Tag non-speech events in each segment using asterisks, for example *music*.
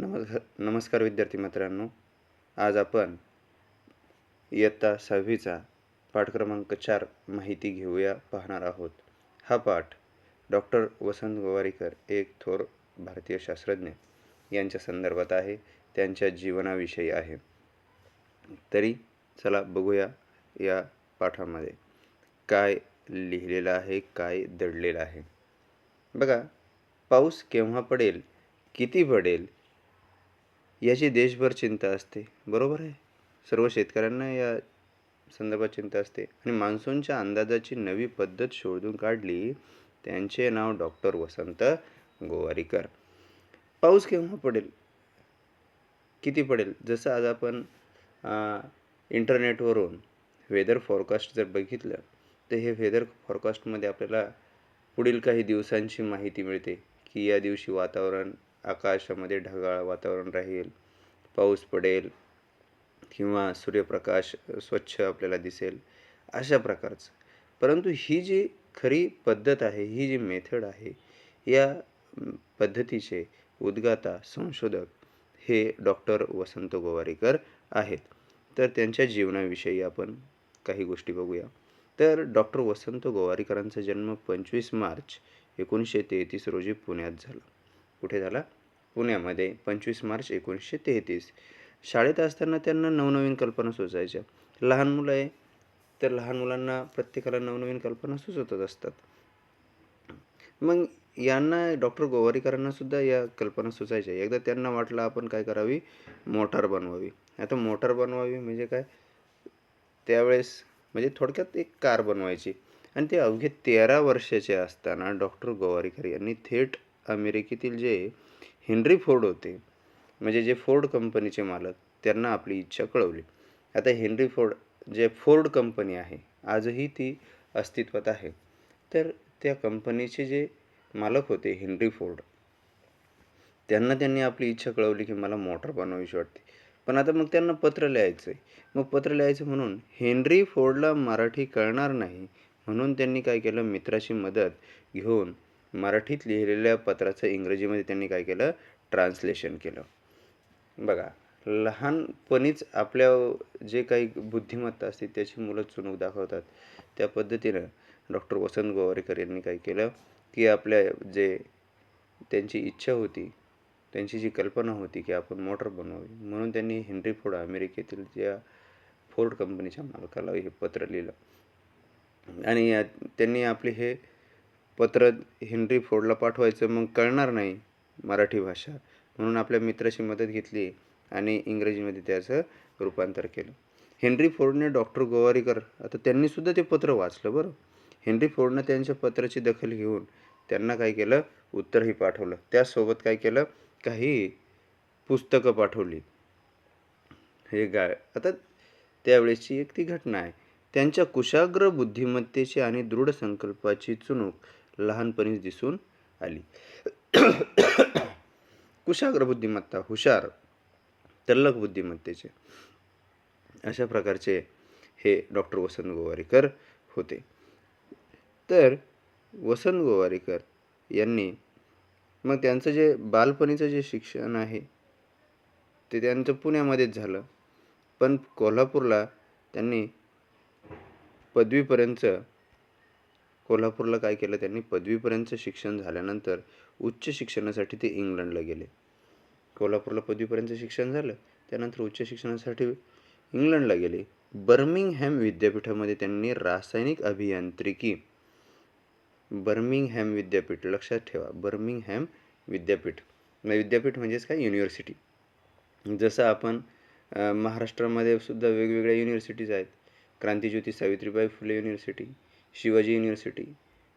नमस् नमस्कार विद्यार्थी मित्रांनो. आज आपण इयत्ता सहावीचा पाठ क्रमांक चार माहिती घेऊया पाहणार आहोत. हा पाठ डॉक्टर वसंत गोवारीकर एक थोर भारतीय शास्त्रज्ञ यांच्या संदर्भात आहे. त्यांच्या जीवनाविषयी आहे. तरी चला बघूया या पाठामध्ये. काय लिहिलेलं आहे काय दडलेलं आहे? बघा पाऊस केव्हा पडेल किती पडेल याची देशभर चिंता असते. बरोबर आहे? सर्व शेतकऱ्यांना या संदर्भात चिंता असते. आणि मान्सूनच्या अंदाजाची नवी पद्धत शोधून काढली त्यांचे नाव डॉक्टर वसंत गोवारीकर. पाऊस केव्हा पडेल? किती पडेल? जसं आज आपण इंटरनेटवरून वेदर फॉरकास्ट जर बघितलं तर हे वेदर फॉरकास्टमध्ये आपल्याला पुढील काही दिवसांची माहिती मिळते की या दिवशी वातावरण आकाशामध्ये ढगाळ वातावरण राहील पाऊस पडेल किंवा सूर्यप्रकाश स्वच्छ आपल्याला दिसेल अशा प्रकारचं. परंतु ही जी खरी पद्धत आहे ही जी मेथड आहे या पद्धतीचे उद्गाता संशोधक हे डॉक्टर वसंत गोवारीकर आहेत. तर त्यांच्या जीवनाविषयी आपण काही गोष्टी बघूया. तर डॉक्टर वसंत गोवारीकरांचा जन्म पंचवीस मार्च एकोणीसशे तेहतीस रोजी पुण्यात झाला. कुठे झाला? पुण्यामध्ये पंचवीस मार्च एकोणीसशे तेहतीस. शाळेत असताना त्यांना नवनवीन कल्पना सुचायच्या. लहान मुलं आहे तर लहान मुलांना प्रत्येकाला नवनवीन कल्पना सुचवतच असतात. मग यांना डॉक्टर गोवारीकरांना सुद्धा या कल्पना सुचायच्या. एकदा त्यांना वाटलं आपण काय करावी? मोटार बनवावी. आता मोटार बनवावी म्हणजे काय? त्यावेळेस म्हणजे थोडक्यात एक कार बनवायची. आणि ते अवघे तेरा वर्षाचे असताना डॉक्टर गोवारीकर यांनी थेट अमेरिकेतील जे हेनरी फोर्ड होते म्हणजे जे फोर्ड कंपनीचे मालक त्यांना आपली इच्छा कळवली. आता हेनरी फोर्ड जे फोर्ड कंपनी आहे आजही ती अस्तित्वात आहे. तर त्या कंपनीचे जे मालक होते हेनरी फोर्ड त्यांना त्यांनी आपली इच्छा कळवली की मला मोटर बनवायची वाटते. पण आता मग त्यांना पत्र लिहायचं आहे मग पत्र लिहायचं म्हणून हेनरी फोर्डला मराठी कळणार नाही म्हणून त्यांनी काय केलं? मित्राची मदत घेऊन मराठीत लिहिलेल्या पत्राचं इंग्रजीमध्ये त्यांनी काय केलं? ट्रान्सलेशन केलं. बघा लहानपणीच आपल्या जे काही बुद्धिमत्ता असते त्याची मुलं चुणूक दाखवतात. त्या पद्धतीनं डॉक्टर वसंत गोवारीकर यांनी काय केलं? की आपल्या जे त्यांची इच्छा होती त्यांची जी कल्पना होती की आपण मोटर बनवावी म्हणून त्यांनी हेनरी फोर्ड अमेरिकेतील ज्या फोर्ड कंपनीच्या मालकाला हे पत्र लिहिलं. आणि या त्यांनी आपले हे पत्र हेनरी फोर्डला पाठवायचं मग कळणार नाही मराठी भाषा. म्हणून आपल्या मित्राची मदत घेतली आणि इंग्रजीमध्ये त्याचं रूपांतर केलं. हेनरी फोर्डने डॉक्टर गोवारीकर आता त्यांनीसुद्धा ते पत्र वाचलं बरं. हेनरी फोर्डनं त्यांच्या पत्राची दखल घेऊन त्यांना काय केलं? उत्तरही पाठवलं. त्यासोबत काय केलं? काही पुस्तकं पाठवली. हे गाय आता त्यावेळेची एक ती घटना आहे. त्यांच्या कुशाग्र बुद्धिमत्तेची आणि दृढ संकल्पाची चुणूक लहानपणीच दिसून आली. *coughs* कुशाग्र बुद्धिमत्ता हुशार तल्लक बुद्धिमत्तेचे अशा प्रकारचे हे डॉक्टर वसंत गोवारीकर होते. तर वसंत गोवारीकर यांनी मग त्यांचं जे बालपणीचं जे शिक्षण आहे ते त्यांचं पुण्यामध्येच झालं. पण कोल्हापूरला त्यांनी पदवीपर्यंत कोल्हापूरला काय केलं? त्यांनी पदवीपर्यंतचं शिक्षण झाल्यानंतर उच्च शिक्षणासाठी ते इंग्लंडला गेले. कोल्हापूरला पदवीपर्यंतचं शिक्षण झालं त्यानंतर उच्च शिक्षणासाठी इंग्लंडला गेले. बर्मिंगहॅम विद्यापीठामध्ये त्यांनी रासायनिक अभियांत्रिकी बर्मिंगहॅम विद्यापीठ लक्षात ठेवा बर्मिंगहॅम विद्यापीठ. विद्यापीठ म्हणजेच काय? युनिव्हर्सिटी. जसं आपण महाराष्ट्रामध्ये सुद्धा वेगवेगळ्या युनिव्हर्सिटीज आहेत. Krantijyoti Savitribai Phule university Shivaji university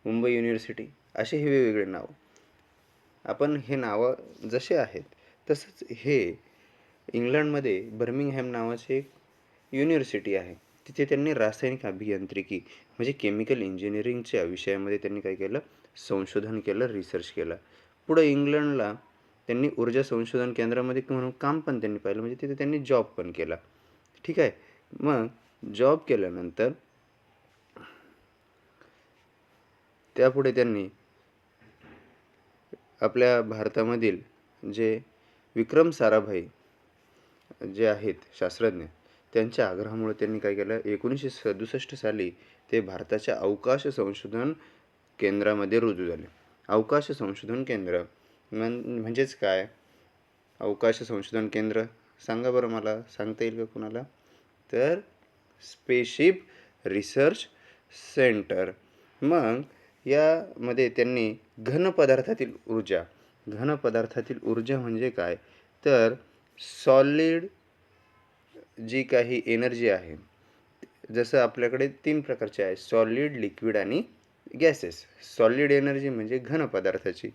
Mumbai university असे हे वेगवेगळे नाव. आपण हे नावं जसे आहेत तसंच हे इंग्लंडमध्ये बर्मिंगहॅम नावाचे एक युनिव्हर्सिटी आहे. तिथे त्यांनी रासायनिक अभियांत्रिकी म्हणजे केमिकल इंजिनिअरिंगच्या विषयामध्ये त्यांनी काय केलं? संशोधन केलं रिसर्च केलं. पुढं इंग्लंडला त्यांनी ऊर्जा संशोधन केंद्रामध्ये म्हणून काम पण त्यांनी पाहिलं. म्हणजे तिथे त्यांनी जॉब पण केला. ठीक आहे. मग जॉब केल्यानंतर त्यापुढे त्यांनी आपल्या भारतामधील जे विक्रम साराभाई जे आहेत शास्त्रज्ञ त्यांच्या आग्रहामुळे त्यांनी काय केलं? एकोणीसशे सदुसष्ट साली ते भारताच्या अवकाश संशोधन केंद्रामध्ये रुजू झाले. अवकाश संशोधन केंद्र म्हण म्हणजेच काय? अवकाश संशोधन केंद्र? सांगा बरं मला सांगता येईल का कुणाला? तर स्पेसशिप रिसर्च सेंटर. मग यामध्ये त्यांनी घन पदार्थातील ऊर्जा घन पदार्थातील ऊर्जा म्हणजे काय? तर सॉलिड जी काही एनर्जी आहे जसं आपल्याकडे तीन प्रकारचे आहे सॉलिड लिक्विड आणि गॅसेस सॉलिड एनर्जी म्हणजे घन पदार्थाची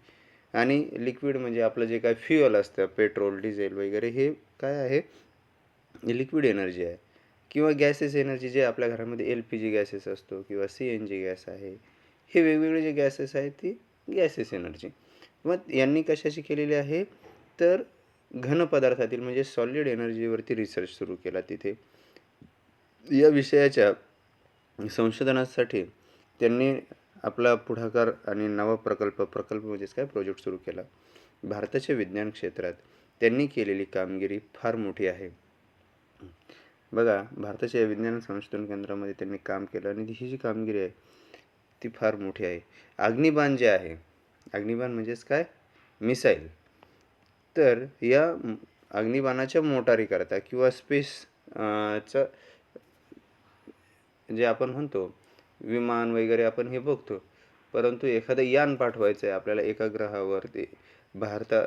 आणि लिक्विड म्हणजे आपलं जे काय फ्युअल असतं पेट्रोल डिझेल वगैरे हे काय आहे? लिक्विड एनर्जी आहे. किंवा गॅसेस एनर्जी जे आपल्या घरामध्ये एल पी जी गॅसेस असतो किंवा सी एन जी गॅस आहे हे वेगवेगळे जे गॅसेस आहेत ती गॅसेस एनर्जी मग यांनी कशाची केलेली आहे? तर घन पदार्थातील म्हणजे सॉलिड एनर्जीवरती रिसर्च सुरू केला तिथे. या विषयाच्या संशोधनासाठी त्यांनी आपला पुढाकार आणि नवा प्रकल्प प्रकल्प म्हणजेच काय? प्रोजेक्ट सुरू केला. भारताच्या विज्ञान क्षेत्रात त्यांनी केलेली कामगिरी फार मोठी आहे. बघा भारताच्या विज्ञान संशोधन केंद्रामध्ये त्यांनी काम केलं आणि ही जी कामगिरी आहे ती फार मोठी आहे. अग्निबाण जे आहे अग्निबाण म्हणजेच काय? मिसाईल. तर या अग्निबाणाच्या मोटारीकरता किंवा स्पेस चं जे आपण म्हणतो विमान वगैरे आपण हे बघतो. परंतु एखादं यान पाठवायचं आहे आपल्याला एका ग्रहावरती भारता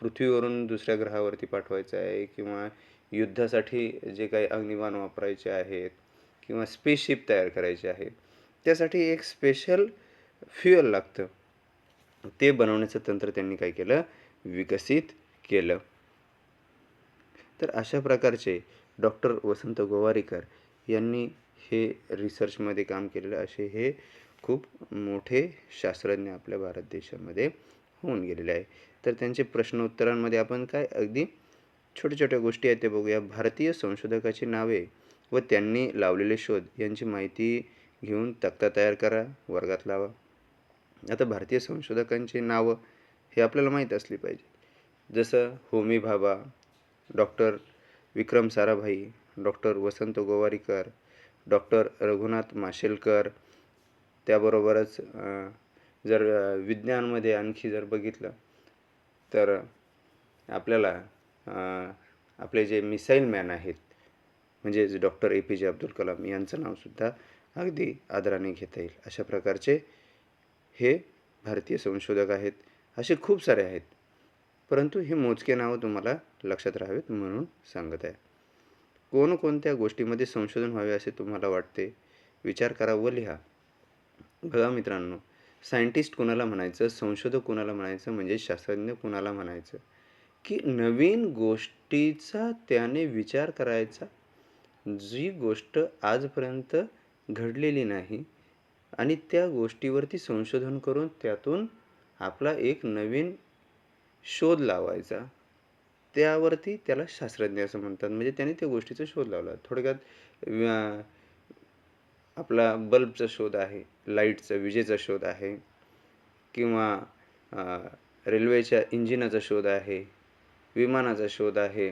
पृथ्वीवरून दुसऱ्या ग्रहावरती पाठवायचं आहे किंवा युद्धासाठी जे काही अग्निबाण वापरायचे आहेत किंवा स्पेसशिप तयार करायचे आहे त्यासाठी एक स्पेशल फ्युअल लागतं. ते बनवण्याचं तंत्र त्यांनी काय केलं? विकसित केलं. तर अशा प्रकारचे डॉक्टर वसंत गोवारीकर यांनी हे रिसर्चमध्ये काम केलेलं असे हे खूप मोठे शास्त्रज्ञ आपल्या भारत देशामध्ये होऊन गेलेले आहे. तर त्यांचे प्रश्नोत्तरांमध्ये आपण काय अगदी छोट्या छोट्या गोष्टी आहेत ते बघूया. भारतीय संशोधकाची नावे व त्यांनी लावलेले शोध यांची माहिती घेऊन तक्ता तयार करा वर्गात लावा. आता भारतीय संशोधकांची नावं हे आपल्याला माहीत असली पाहिजे जसं Homi Bhabha doctor Vikram Sarabhai doctor Vasant Gowariker doctor Raghunath Mashelkar त्याबरोबरच जर विज्ञानमध्ये आणखी जर बघितलं तर आपल्याला आपले जे मिसाईल मॅन आहेत म्हणजेच डॉक्टर ए पी जे अब्दुल कलाम यांचं नावसुद्धा अगदी आदराने घेता येईल. अशा प्रकारचे हे भारतीय संशोधक आहेत. असे खूप सारे आहेत. परंतु हे मोजके नावं तुम्हाला लक्षात राहावेत म्हणून सांगत आहे. कोणकोणत्या गोष्टीमध्ये संशोधन व्हावे असे तुम्हाला वाटते? विचार करा व लिहा. बघा मित्रांनो सायंटिस्ट कोणाला म्हणायचं? संशोधक कोणाला म्हणायचं? म्हणजे शास्त्रज्ञ कोणाला म्हणायचं? की नवीन गोष्टीचा त्याने विचार करायचा. जी गोष्ट आजपर्यंत घडलेली नाही. आणि त्या गोष्टीवरती संशोधन करून त्यातून आपला एक नवीन शोध लावायचा. त्यावरती त्याला शास्त्रज्ञ असं म्हणतात. म्हणजे त्याने त्या गोष्टीचा शोध लावला. थोडक्यात आपला बल्बचा शोध आहे लाईटचा विजेचा शोध आहे किंवा रेल्वेच्या इंजिनाचा शोध आहे विमानाचा शोध आहे.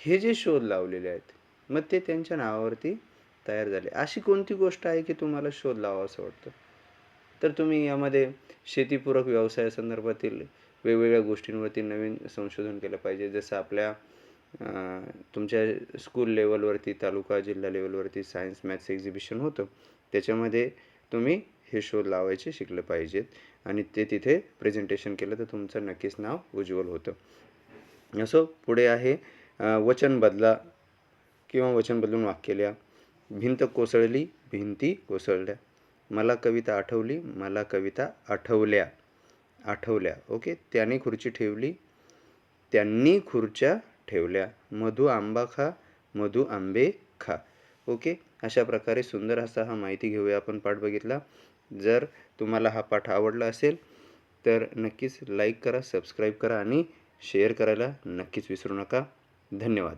हे जे शोध लावलेले आहेत मग ते त्यांच्या नावावरती तयार झाले. अशी कोणती गोष्ट आहे की तुम्हाला शोध लावा असं वाटतं? तर तुम्ही यामध्ये शेतीपूरक व्यवसायासंदर्भातील वेगवेगळ्या गोष्टींवरती नवीन संशोधन केलं पाहिजे. जसं आपल्या तुमच्या स्कूल लेवलवरती तालुका जिल्हा लेवलवरती सायन्स मॅथ्स एक्झिबिशन होतं. त्याच्यामध्ये तुम्ही हे शोध लावायचे शिकलं पाहिजेत. आणि ते तिथे प्रेझेंटेशन केलं तर तुमचं नक्कीच नाव उज्ज्वल होतं. असो पुढे आहे वचन बदला किंवा वचन बदलून वाक्य लिहा. भिंत कोसळली भिंती कोसळल्या. मला कविता आठवली मला कविता आठवल्या. आठवल्या. ओके? त्याने खुर्ची ठेवली. त्यांनी खुर्च्या ठेवल्या. मधु आंबा खा मधु आंबे खा. ओके? अशा प्रकारे सुंदर असा हा माहिती घेऊया आपण पाठ बघितला. जर तुम्हाला हा पाठ आवडला असेल तर नक्कीच लाईक करा सबस्क्राईब करा आणि शेअर करायला नक्कीच विसरू नका. धन्यवाद.